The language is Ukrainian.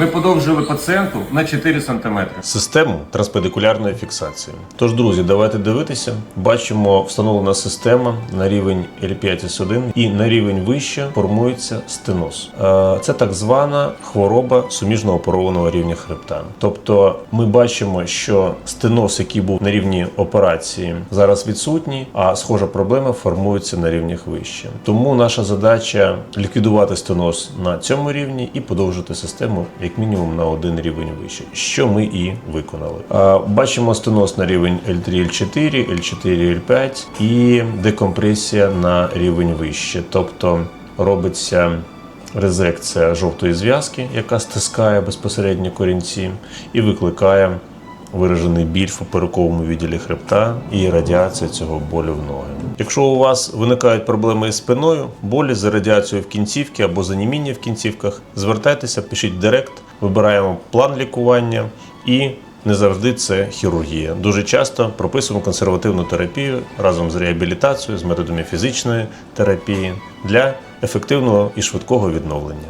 ми подовжили пацієнту на 4 см. Систему транспедикулярної фіксації. Тож, друзі, давайте дивитися. Бачимо, встановлена система на рівень L5S1 і на рівень вище формується стеноз. Е, Це так звана хвороба суміжного порованого рівня хребта. Тобто, ми бачимо, що стеноз, який був на рівні операції, зараз відсутній, а схожа проблема формується на рівнях вище. Тому наша задача ліквідувати стеноз на цьому рівні і подовжити систему як мінімум на один рівень вище, що ми і виконали. Бачимо стенос на рівень L3, L4, L4, L5 і декомпресія на рівень вище, тобто робиться. Резекція жовтої зв'язки, яка стискає безпосередньо корінці, і викликає виражений біль в поперековому відділі хребта і радіація цього болю в ноги. Якщо у вас виникають проблеми із спиною, болі за радіацією в кінцівці або заніміння в кінцівках, звертайтеся, пишіть директ, вибираємо план лікування і. Не завжди це хірургія. Дуже часто прописуємо консервативну терапію разом з реабілітацією, з методами фізичної терапії для ефективного і швидкого відновлення.